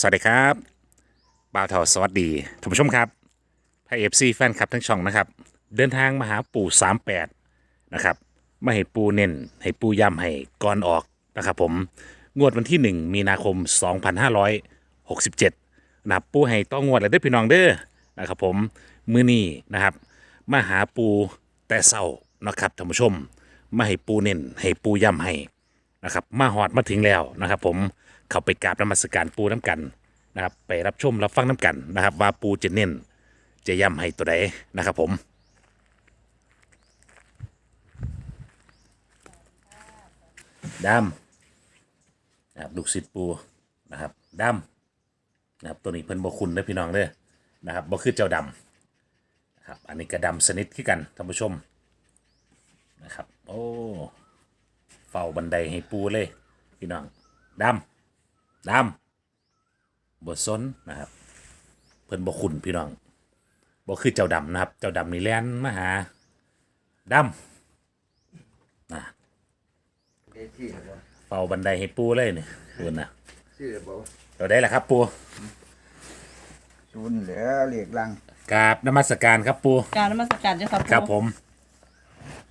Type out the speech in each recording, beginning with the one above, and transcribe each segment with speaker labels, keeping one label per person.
Speaker 1: สวัสดีครับบ่าวเทาสวัสดีท่านผู้ชมครับพายเอฟซีแฟนคลับทั้งช่องนะครับ เดินทางมาหาปู่38 นะครับมาให้ปูเน้นให้ปูย้ำให้ก่อนออกนะครับผมงวดวันที่ 1 มีนาคม 2567นะครับปูให้ต้องงวดเลยเด้อพี่น้องเด้อนะครับผมมือนี้นะครับมาหาปูแต่เศร้านะครับท่านผู้ชมมาให้ปูเน้นให้ปูย้ำให้นะครับมาหอดมาถึงแล้วนะครับผม เข้าไปกราบนมัสการปูน้ำกันนะครับไปรับชมรับฟังน้ำกันนะครับ ว่าปูจะเน้นจะย้ำให้ตัวใดนะครับผมดำนะครับลูกศิษย์ปูนะครับดำนะครับตัวนี้เพิ่นบ่คุณเด้พี่น้องเด้อนะครับบ่คือเจ้าดำนะครับอันนี้กระดำสนิทขึ้นกันท่านผู้ชมนะครับโอ้เฝ้าบันไดให้ปูเลย พี่น้องดำ ดำบทสนนะครับเพิ่นบ่คุณพี่น้องบ่คือเจ้าดำนะครับ เจ้าดำนี่แล่นมาหาดำนะ
Speaker 2: เด็กที่ครับว่า
Speaker 1: เฝ้าบันไดให้ปูเลยนี่คุณนะ
Speaker 2: ชื่อบอกว่า
Speaker 1: เราได้แล้วครับปู
Speaker 2: ศูนย์เหลือเหล็กลัง
Speaker 1: กราบนมัสการครับปู
Speaker 3: การนมัสการเจ้าค่ะ
Speaker 1: ครับผม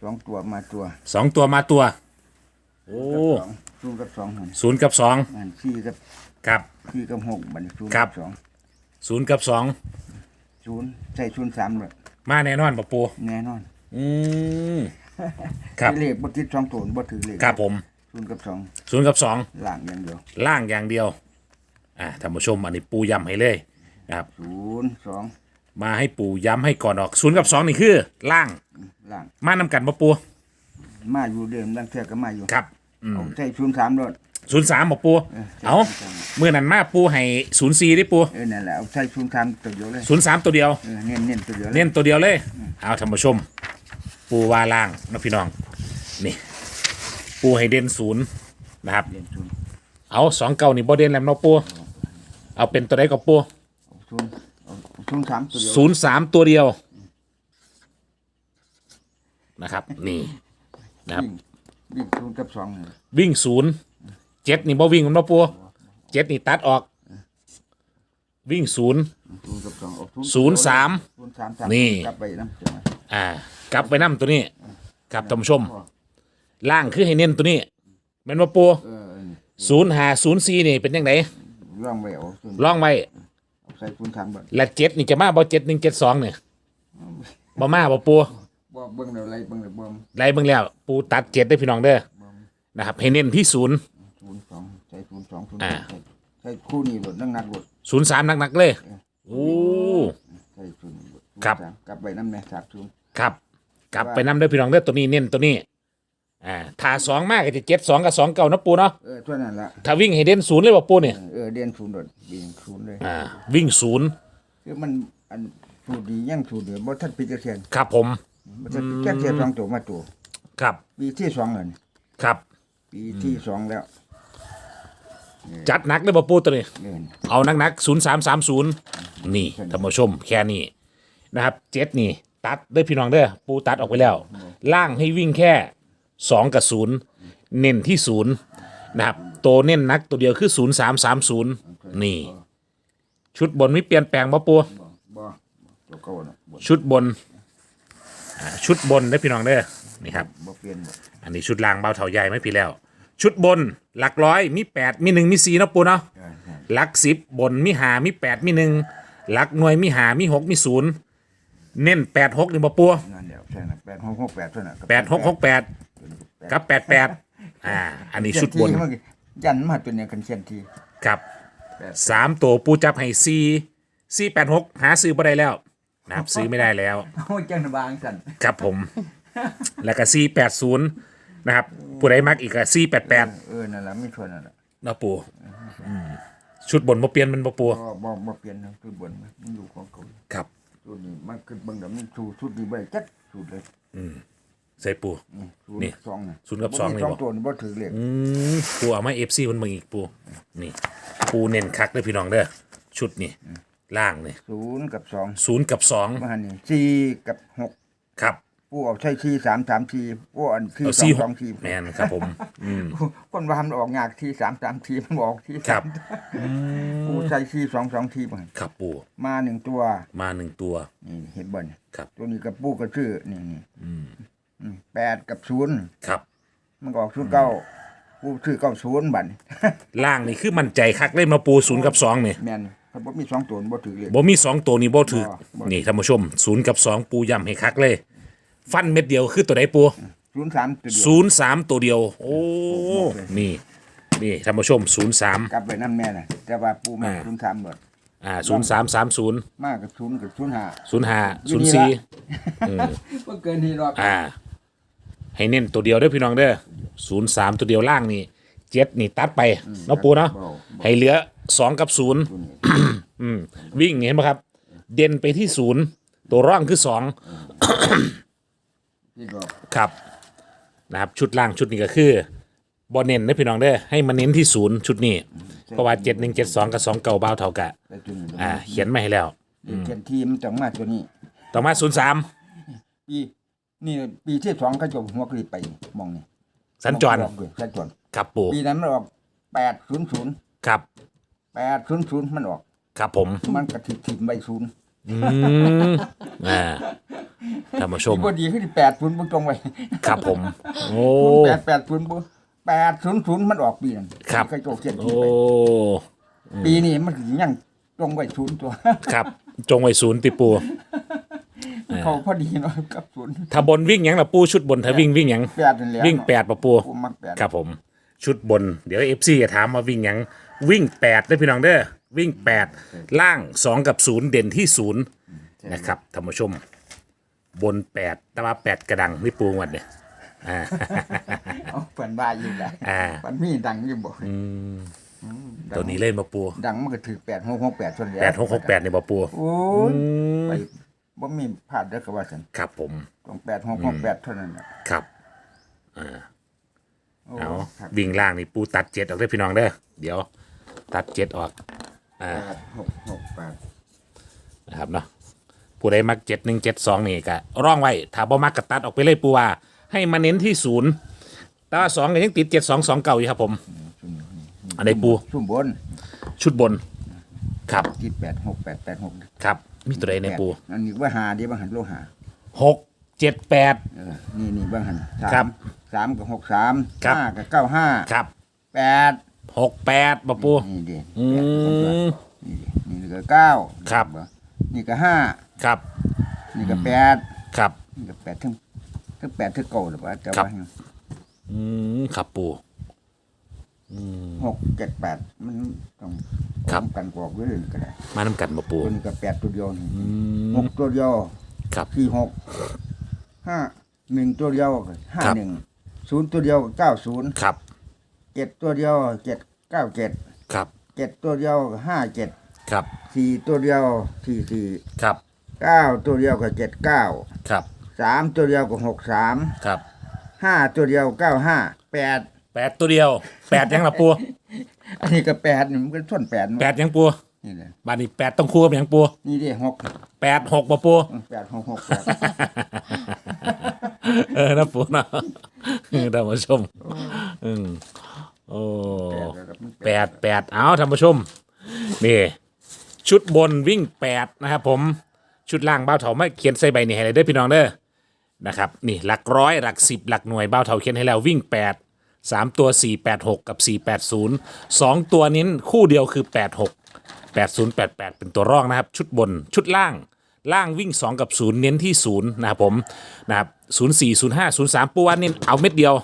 Speaker 2: สองตัวมาตัว
Speaker 1: สองตัวมาตัว โอ้
Speaker 2: สอง ศูนย์กับสองหัน
Speaker 1: ศูนย์กับสอง
Speaker 2: หันสี่กับ
Speaker 1: ครับ
Speaker 2: สี่กับหกบัดนศูนย์
Speaker 1: ครั
Speaker 2: กับสอง
Speaker 1: ศูนย์กับสอง
Speaker 2: ศูนย์ใส่ศูนย์สามเลย
Speaker 1: มาแน่นอนปะปู
Speaker 2: แน่นอน
Speaker 1: อืม ครับ
Speaker 2: เหล็กบติดสองตัวบ่ถือเหล็ก
Speaker 1: ครับผม
Speaker 2: ศูนย์กับสอง
Speaker 1: ศูนย์กับสอง
Speaker 2: ล่างอย่างเดียว
Speaker 1: ล่างอย่างเดียว อ่าท่านผู้ชมอันนี้ปูย้ำให้เลยนะครับ
Speaker 2: ศูนย์สอง
Speaker 1: มาให้ปูย้ำให้ก่อนออกศูนย์กับสองนี่คือ ล่าง
Speaker 2: ล่าง
Speaker 1: มานำกันปะปู
Speaker 2: มาอยู่เดิมลังเทือก็มาอยู่
Speaker 1: ครับ
Speaker 2: เอาใส่ศูนย์สามรถ
Speaker 1: ศูนย์สามปะปู
Speaker 2: เออใช่
Speaker 1: เอา
Speaker 2: 03
Speaker 1: เมื่อนั้นมาปูให้ศูนย์สี่ได้ปู
Speaker 2: เออนั่นแหละเอาใส่ศูนย์สามตัวเดียวเลย
Speaker 1: ศูนย์สามตัวเดียว
Speaker 2: เออเน้นเน้นตัวเดียวเลย
Speaker 1: เน้นตัวเดียวเลย เอาท่านผู้ชม ปูว่าล่างนะพี่น้อง นี่ ปูให้เด่นศูนย์นะครับ
Speaker 2: เน้นศูนย์
Speaker 1: เอาสองเก้านี่บ่เด่นแล้วเนาะปูเอาเป็นตัวใดก็ปู
Speaker 2: เอาศูนย์เอาศูนย์สามตัวเดียว
Speaker 1: ศูนย์สามตัวเดียวนะครับ นี่นะครับ
Speaker 2: วิ่งวิ่งศูนย์กับสองเลย
Speaker 1: วิ่งศูนย์เจ็ดนี่บ่วิ่งมันบ่ปัวเจ็ดนี่ตัดออก วิ่งศูนย์
Speaker 2: ศูนย์กับสองออก
Speaker 1: ศูนย์สาม
Speaker 2: ศูนย์สามสาม
Speaker 1: นี่
Speaker 2: กลับไปน้ำจังหวะ
Speaker 1: อ่ากลับไปนํตัวนี้ครับท่านผู้ชม ล่างคือให้เน้นตัวนี้แม่นบ่ปัว
Speaker 2: เออ
Speaker 1: ศูนย์หาศูนย์สี่นี่เป็นยังไง
Speaker 2: ร่องไปเอาศูนย์
Speaker 1: ลองไว้
Speaker 2: เอาใส่ศูนย์สามบ่
Speaker 1: และเจ็ดนี่จะมาบ่เจ็ดหนึ่งเจ็ดสองเนี่ยบ่มาบ่ปัว
Speaker 2: บ่ เบิ่งเดี๋ยวไรเบิ่งเดี๋ยวเบิ่ง
Speaker 1: ไล่เบิ่งแล้ว ปูตัดเจ็ดได้อพี่น้องเด้อนะครับให้เน้นที่ศูนย์
Speaker 2: ศูนย์สองใส่ศูนย์สองศูนย์
Speaker 1: อ่า
Speaker 2: ใส่ใส่คู่นี้หลดนั่งนักหลด
Speaker 1: ศูนย์สามหนักๆเลยโอ้
Speaker 2: ใส่ศูนย์หลด
Speaker 1: ครับ
Speaker 2: ศูนย์สามกลับไปน้ำแน่สามศูนย์
Speaker 1: ครับ กลับไปนำเด้อพี่น้องเด้อตัวนี้เน้นตัวนี้อ่าถ้าสองมากก็จะเจ็ดสองกับสองเก่านะปูเนาะ
Speaker 2: เออเท่านั้นละ
Speaker 1: ถ้าวิ่งให้เด่นศูนย์เลยบ่ปูเนี่ย
Speaker 2: เออเด่นศูนย์หลดวิ่งศูนย์เลย
Speaker 1: อ่าวิ่งศูนย์
Speaker 2: คือมันอันสูตรดียังสูตรเดียวบ่ทันพิจารณา
Speaker 1: ครับผม
Speaker 2: บ่ทันพิจารณาสองตัวมาตัว
Speaker 1: ครับ
Speaker 2: ปีที่สองเลย
Speaker 1: ครับ
Speaker 2: ปีที่สองแล้ว
Speaker 1: จัดหนักเลยบ่ปูตัวนี้
Speaker 2: เงิน
Speaker 1: เอานักนักศูนย์สามสามศูนย์นี่ท่านผู้ชมแค่นี้นะครับเจ็ดนี่ ตัดเด้อพี่น้องเด้อปูตัดออกไปแล้ว ล่างให้วิ่งแค่สองกับศูนย์เน้นที่ศูนย์นะครับตัวเน้นนักตัวเดียวคือศูนย์สามสามศูนย์นี่ ชุดบนไม่เปลี่ยนแปลงบ่ปู
Speaker 2: บ่บ่ตัวเก่าน่ะบ่
Speaker 1: ชุดบน อ่าชุดบนได้อพี่น้องเด้อนี่ครับ
Speaker 2: บ่เปลี่ยนบ่
Speaker 1: อันนี้ชุดล่างเบาเท่าใหญ่ไม่พี่แล้ว ชุดบนหลักร้อยมีแปดมีหนึ่งมีสี่เนาะปูเนาะ
Speaker 2: ใช่ใช่
Speaker 1: หลักสิบบนมีหามีแปดมีหนึ่งหลักหน่วยมีหามีหกมีศูนย์เน้นแปดหกนี่บ่ปู
Speaker 2: นั่นเดียวใช่นะแปดหกหกแปดเท่านั้น
Speaker 1: แปดหกหกแปดกับแปดแปดอ่า อันนี้ชุดบน
Speaker 2: เขียทียันมาตัวเนี้ยกันเขียนที
Speaker 1: ครับ
Speaker 2: แปด
Speaker 1: สามตัวปูจับให้สี่สี่แปดหกหาซื้อบ่ได้แล้ว นะครับซื้อไม่ได้แล้ว
Speaker 2: โอ้ยจังบางสั่น
Speaker 1: ครับผม แล้วก็สี่แปดศูนย์นะครับผู้ใดมักอีกก็สี่แปดแปด
Speaker 2: เออนั่นแหละไม่ชวนนั่นแหละ
Speaker 1: นาะปูอืมชุดบนบ่เปลี่ยนมันบ่ปู
Speaker 2: บ่บ่บ่เปลี่ยนนะชุดบนมันอยู่ของเขา
Speaker 1: ครับ
Speaker 2: ชุดนี้มันคือเบิ่งแล้วมันชูชุดนี้บ่ได้จักชุดเลย
Speaker 1: ใส่ปู
Speaker 2: อืมชุด
Speaker 1: นี่
Speaker 2: สองน่ะ
Speaker 1: ศูนย์กับสองนี่
Speaker 2: สอง
Speaker 1: บ่
Speaker 2: ตัวนี่บ่ถือเลข
Speaker 1: อืมปูเอามาเอฟซีมันมึงอีกปูนี่ ปูเน้นคักเลยพี่น้องเด้อชุดนี่ ล่างนี่
Speaker 2: ศูนย์กับสอง
Speaker 1: ศูนย์กับสอง
Speaker 2: มาหันนี่สี่กับหก
Speaker 1: ครับ
Speaker 2: ปูเอาใช้ทีสามสามทีปูอันที
Speaker 1: เอา
Speaker 2: สอ
Speaker 1: สี่
Speaker 2: ง
Speaker 1: ห
Speaker 2: ส
Speaker 1: ก
Speaker 2: องที
Speaker 1: แมนครับผมอืม
Speaker 2: คนว่ามันออกงากทีสามสามทีมันออกที
Speaker 1: ครั
Speaker 2: สา
Speaker 1: บ
Speaker 2: มปูใช้ทีสองสองทีบ่
Speaker 1: ครับปู
Speaker 2: มาหนึ่งตัว
Speaker 1: มาหนึ่งตัว
Speaker 2: นี่เห็นบ่น
Speaker 1: ครับ
Speaker 2: ตัวนี้กับปูกระชื่อนี่นี่
Speaker 1: อืม
Speaker 2: อืมแปดกับศูนย์
Speaker 1: ครับ
Speaker 2: มันก็ออกศูนย์เก้าปูชื่อเก้าศูนย์บัด
Speaker 1: ล่างนี่คือมั่นใจคักเล่นมาปูศูนย์กับสองนี่
Speaker 2: แม่น เขาบอกมีสองตัวบ่ถือเลย
Speaker 1: บ่มีสองตัวนี่บ่ถือ
Speaker 2: บ่บ่
Speaker 1: นี่ท่านผู้ชมศูนย์กับสองปูย่ำให้คักเลย ฟันเม็ดเดียวคือตัวไหนปู
Speaker 2: ศูนย์สามตัวเดียว
Speaker 1: ศูนย์สามตัวเดียว โอ้นี่นี่ท่านผู้ชมศูนย์สาม
Speaker 2: กลับไปนั่นแม่น่ะแต่ว่าปูมา
Speaker 1: อ่า
Speaker 2: ศูนย์สามหมด
Speaker 1: อ่าศูนย์สามสามศูนย์
Speaker 2: มากกับศูนย์กับศูนย์ห้า
Speaker 1: ศูนย์ห้า
Speaker 2: อยู่
Speaker 1: ศูนย์
Speaker 2: นี่
Speaker 1: สี่
Speaker 2: ละบ่เกินทีหรอก
Speaker 1: อ่า ให้เน้นตัวเดียวเด้อพี่น้องเด้อศูนย์สามตัวเดียวล่างนี่ เจ็ดนี่ตัดไปเนาะปูเนาะ
Speaker 2: บ่
Speaker 1: ให้เหลือสองกับศูนย์
Speaker 2: ตัวนี้
Speaker 1: อืมวิ่งเห็นไหมครับ เด่นไปที่ศูนย์ตัวร่องคือสอง
Speaker 2: ที่บอก
Speaker 1: ครับนะครับชุดล่างชุดนี้ก็คือบอเน้นนะพี่น้องเด้อให้มาเน้นที่ศูนย์ชุดนี้เพราะว่าเจ็ดหนึ่งเจ็ดสองกับสองเก่าเบาเท่ากะ
Speaker 2: แต่ตัวนี้
Speaker 1: อ่า เขียนมาให้แล้ว
Speaker 2: เขียนทีมนต้องมาตัวนี้
Speaker 1: ต่อมาศูนย์สาม
Speaker 2: ปีนี่ปีที่สองเขาจะหัวกรีดไปมองนี่
Speaker 1: สัญจร
Speaker 2: ออกเลยสัญจร
Speaker 1: ครับปู
Speaker 2: ปีนั้นมันออกแปดศูนย์ศูนย์
Speaker 1: ครับ
Speaker 2: แปดศูนย์ศูนย์มันออก
Speaker 1: ครับผม
Speaker 2: มันกระถิบถิบใบศูนย์
Speaker 1: อืมอ่าท่านผู้ชม
Speaker 2: ที่พอดีขึ้นแปดศูนย์บุตรงไว้
Speaker 1: ครับผม โอ้
Speaker 2: แปดแปดศูนย์บุแปดศูนย์ศูนย์มันออกปีนั้น
Speaker 1: ครับ
Speaker 2: เขาจะเขียนที
Speaker 1: โอ้
Speaker 2: ไปปีนี้มันถึงยังตรงไว้ศูนย์ตัว
Speaker 1: ครับ จงไว้ศูนย์ติปู
Speaker 2: เขาพอดีเนาะกับศูนย์
Speaker 1: ถ้าบนวิ่งหยังล่ะปูชุดบนถ้าวิ่งวิ่งหยัง
Speaker 2: แปดนั่นแหละ
Speaker 1: วิ่งแปดปะปู
Speaker 2: ผมมักแปด
Speaker 1: ครับผม ชุดบน เดี๋ยวเอฟซีจะถามมาวิ่งหยังวิ่งแปดได้อพี่น้องเด้อวิ่งแปดล่างสองกับศูนย์เด่นที่ศูนย์นะครับท่านผู้ชม บนแปดแต่ว่าแปดกระดังนี่ปูงวันเนี่ยอ่า
Speaker 2: เอาเปินบ้าอยู่แหละ
Speaker 1: อ่า
Speaker 2: มันมีดังอยู่บ่
Speaker 1: ตัวนี้เล่นมาปู
Speaker 2: ดังมันก็ถือแปดหกหกแปดส่วนใหญ่
Speaker 1: แปดหกหกแปดในบ่ปู
Speaker 2: โอ้ยไปบ่มีพลาดเด้อก็ว่าซั่น
Speaker 1: ครับผม
Speaker 2: ต้องแปดหกหกแปดเท่านั้นน่ะ
Speaker 1: ครับ
Speaker 2: โอ้
Speaker 1: เอา
Speaker 2: ครับ
Speaker 1: วิ่งล่างนี่ปูตัดเจ็ดออกได้อพี่น้องเด้อเดี๋ยวตัดเจ็ดออกอ่า
Speaker 2: แปดหกหกแปด
Speaker 1: นะครับเนาะผู้ใดมักเจ็ดหนึ่งเจ็ดสองนี่ก็ร่องไว้ถ้าบ่มักก็ตัดออกไปเลยปูว่า ให้มาเน้นที่ศูนย์แต่ว่าสองก็ยังติดเจ็ดสองสองเก่าอยู่ครับผมอันใดปู
Speaker 2: ซุ่มบน
Speaker 1: ชุดบนครับ
Speaker 2: ที่แปดหกแปดแปดหก
Speaker 1: ครับ มีตัวใดในปู
Speaker 2: อันนี้ว่าหาเดียวบางหันโลหะ
Speaker 1: หกเจ็ดแปด
Speaker 2: เออนี่นี่บางหันสา
Speaker 1: ครั
Speaker 2: ม
Speaker 1: บ
Speaker 2: สามกับหกสาม
Speaker 1: ครับ
Speaker 2: ห้ากับเก้าห้า
Speaker 1: ครับ
Speaker 2: แปด
Speaker 1: หกแปดปะปู
Speaker 2: นี่ดิ
Speaker 1: อืม
Speaker 2: นี่ดินี่ก็เก้า
Speaker 1: ครับ
Speaker 2: นี่ก็ห้า
Speaker 1: ครับ
Speaker 2: นี่ก็แปด
Speaker 1: ครับ
Speaker 2: นี่ก็แปดทั้งทั้งแปดทั้งเก้าหรือเปล่าแต่
Speaker 1: ครับ
Speaker 2: ว่า
Speaker 1: อืมครับปู
Speaker 2: หกเจ็ดแปดมันต้อง
Speaker 1: ครับ
Speaker 2: ป้องกันกว่าเรื่อยก็ได้
Speaker 1: มาน้ำกันปะปู
Speaker 2: ตัวนี้ก็แปดตัวเดียวนี่
Speaker 1: อืม
Speaker 2: หกตัวเดียว
Speaker 1: ครับ
Speaker 2: สี่หกห้าหนึ่งตัวเดียวก็ห้า
Speaker 1: ครับ
Speaker 2: หนึ่ง ศูนย์ตัวเดียวก็เก้าศูนย์
Speaker 1: ครับ
Speaker 2: เจ็ดตัวเดียวเจ็ดเก้าเจ็ด
Speaker 1: ครับ
Speaker 2: เจ็ดตัวเดียวก็ห้าเจ็ด
Speaker 1: ครับ
Speaker 2: สี่ตัวเดียวสี่สี่
Speaker 1: ครับ
Speaker 2: เก้าตัวเดียวก็เจ็ดเก้า
Speaker 1: ครับ
Speaker 2: สามตัวเดียวก็หกสาม
Speaker 1: ครับ
Speaker 2: ห้าตัวเดียวเก้าห้าแปด
Speaker 1: แปดตัวเดียวแปดยังละปู
Speaker 2: อันนี้ก็แปดนี่มันก็ส่วนแปดหมด
Speaker 1: แปดยังปู
Speaker 2: นี่เลย
Speaker 1: บ้านนี้แปดต้องคู่กับยังปู
Speaker 2: นี่ดิหก
Speaker 1: แปดหกปะปู
Speaker 2: แปดหกหกแปด
Speaker 1: เออนะปูนะเออ ท่านผู้ชม อืมโอ้แปดแปดเอาท่านผู้ชม นี่ ชุดบนวิ่งแปดนะครับผม ชุดล่างเบ้าเถาไม่เขียนใส่ใบนี่ให้เลยเด้อพี่น้องเด้อ นะครับ นี่หลักร้อยหลักสิบหลักหน่วยเบ้าเถาเขียนให้แล้ววิ่งแปดสามตัวสี่แปดหกกับสี่แปดศูนย์สองตัวนี้คู่เดียวคือแปดหก8088เป็นตัวร่องนะครับ ชุดบนชุดล่าง ล่างวิ่ง2กับ0เน้นที่0นะครับผมนะครับ 04 05 03ปูว่าเน้นเอาเม็ดเดียว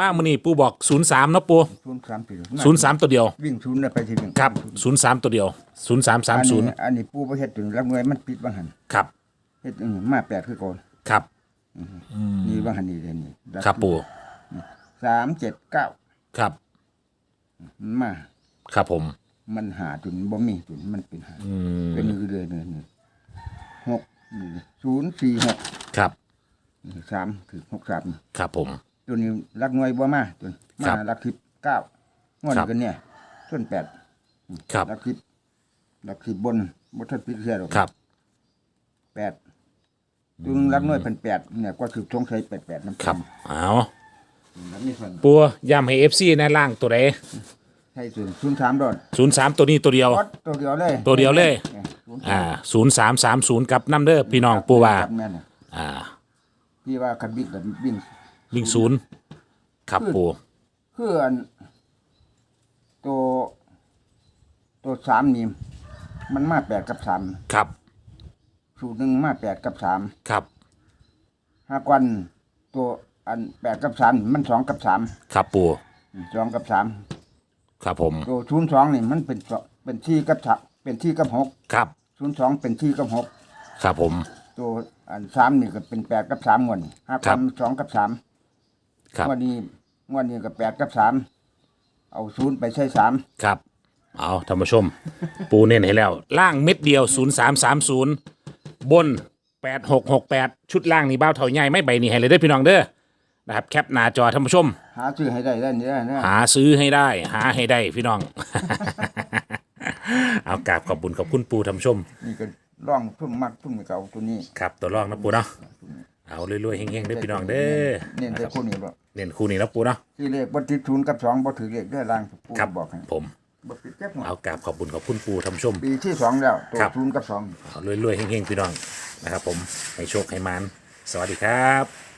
Speaker 1: มากมือนี่ปูบอก03เนาะปู
Speaker 2: ศูนย์สามปี
Speaker 1: 03ตัวเดียว
Speaker 2: วิ่งศูนย์น่ะไปทีหนึ่ง
Speaker 1: ครับ03ตัวเดียว
Speaker 2: อันนี้
Speaker 1: 0330
Speaker 2: อันนี้ปูประเฮ็ดถึงรับเงินมันปิดบางหัน
Speaker 1: ครับ
Speaker 2: เฮ็ดอันนี้มาแปดคือก่อน
Speaker 1: ครับ
Speaker 2: นี่บางหันนี่เดี๋ยวนี้
Speaker 1: ครับปู
Speaker 2: สามเจ็ดเก้า
Speaker 1: ครับ
Speaker 2: มันมา
Speaker 1: ครับผม
Speaker 2: มันหาจุนบ่มีจุนมันเป็นหา
Speaker 1: อืม
Speaker 2: เป็นมือเลยเนี่ยนี่หกนี่ศูนย์สี่หก
Speaker 1: ครับ
Speaker 2: นี่ สามคือหกสาม
Speaker 1: ครับผม
Speaker 2: ตัวนี้รักหน่วยบ่มาตัวนี้
Speaker 1: ครั
Speaker 2: มา
Speaker 1: บ
Speaker 2: รักสิบเก้างวด
Speaker 1: ครับ
Speaker 2: กันเนี่ยส่วนแปด
Speaker 1: ครับ
Speaker 2: รักสิบรักสิบบนบ่ทันปิดเสียหรอก
Speaker 1: ครับ
Speaker 2: แปดตัวหนึงรักน้อยเป็นแปดเนี่ยก็คือสงสัยแปดแปดน้ำ
Speaker 1: ครับเอา
Speaker 2: แล้วนี่ส่วน
Speaker 1: ปูย้ำให้เอฟซีในล่างตัวใด
Speaker 2: ใช่ส่วนศูนย์สามดอด
Speaker 1: ศูนย์สามตัวนี้ตัวเดียว
Speaker 2: วัดตัวเดียวเลย
Speaker 1: ตัวเดียวเลย
Speaker 2: ศูนย์
Speaker 1: อ่าศูนย์สามสามศูนย์กับน้ำเด้อพี่น้องปูว่า
Speaker 2: ครับแม่น่ะ
Speaker 1: อ่า
Speaker 2: พี่ว่าคันบิ๊กกับวิ่ง
Speaker 1: วิ่งศูนย์ครับปู
Speaker 2: คืออันตัวตัวสามนี่มันมาแปดกับสาม
Speaker 1: ครับ
Speaker 2: สูตรหนึ่งมาแปดกับสาม
Speaker 1: ครับ
Speaker 2: ห้ากวันตัวอันแปดกับสามมันสองกับสาม
Speaker 1: ครับปู
Speaker 2: สองกับสาม
Speaker 1: ครับผม
Speaker 2: ตัวศูนย์สองนี่มันเป็นสองเป็นที่กับสามเป็นที่กับหก
Speaker 1: ครับ
Speaker 2: ศูนย์สองเป็นที่กับหก
Speaker 1: ครับผม
Speaker 2: ตัวอันสามนี่ก็เป็นแปดกับสามงวดนี่ห้า
Speaker 1: ครั
Speaker 2: กับ นสองกับสาม
Speaker 1: ครับ
Speaker 2: งวดนี้งวดนี้ก็แปดกับสามเอาศูนย์ไปใช้สาม
Speaker 1: ครับ เอาท่านผู้ชม ปูเน้นให้แล้ว ล่างเม็ดเดียว 0330 บน 8668 ชุดล่างนี่เบ้าเท่าใหญ่ไม่ใบนี่ให้เลยเด้อพี่น้องเด้อนะครับ แคปหน้าจอท่านผู้ชม
Speaker 2: หาซื้อให้ได้ได้เนี่ยนะ
Speaker 1: หาซื้อให้ได้ หาให้ได้พี่น้อง เอากราบขอบบุญขอบคุณปูท่านผู้ชม
Speaker 2: นี่ก็ ร่องทุ่มมักทุ่มเก่าตัวนี้
Speaker 1: ครับตัวรองนะปูเนาะเอารวยๆเฮงๆเด้อพี่น้องเด้อ
Speaker 2: เน้นแต่คู่นี้บ่
Speaker 1: เน้นคู่นี้แล้วปูเนาะ
Speaker 2: ที่เลขบ่ติดศูนย์กับสองบ่ถือเลขได้ล่างปู
Speaker 1: ครับ
Speaker 2: บอกให้
Speaker 1: ผม
Speaker 2: บ่ติดแก๊บหัว
Speaker 1: เอากราบขอบบุญขอบคุณปูท่านผู้ชม
Speaker 2: ปีที่สองแล้วตัว
Speaker 1: ครับ
Speaker 2: ศูนย์กับสอง
Speaker 1: เอารวยๆเฮงๆพี่น้องนะครับผมให้โชคให้มานสวัสดีครับ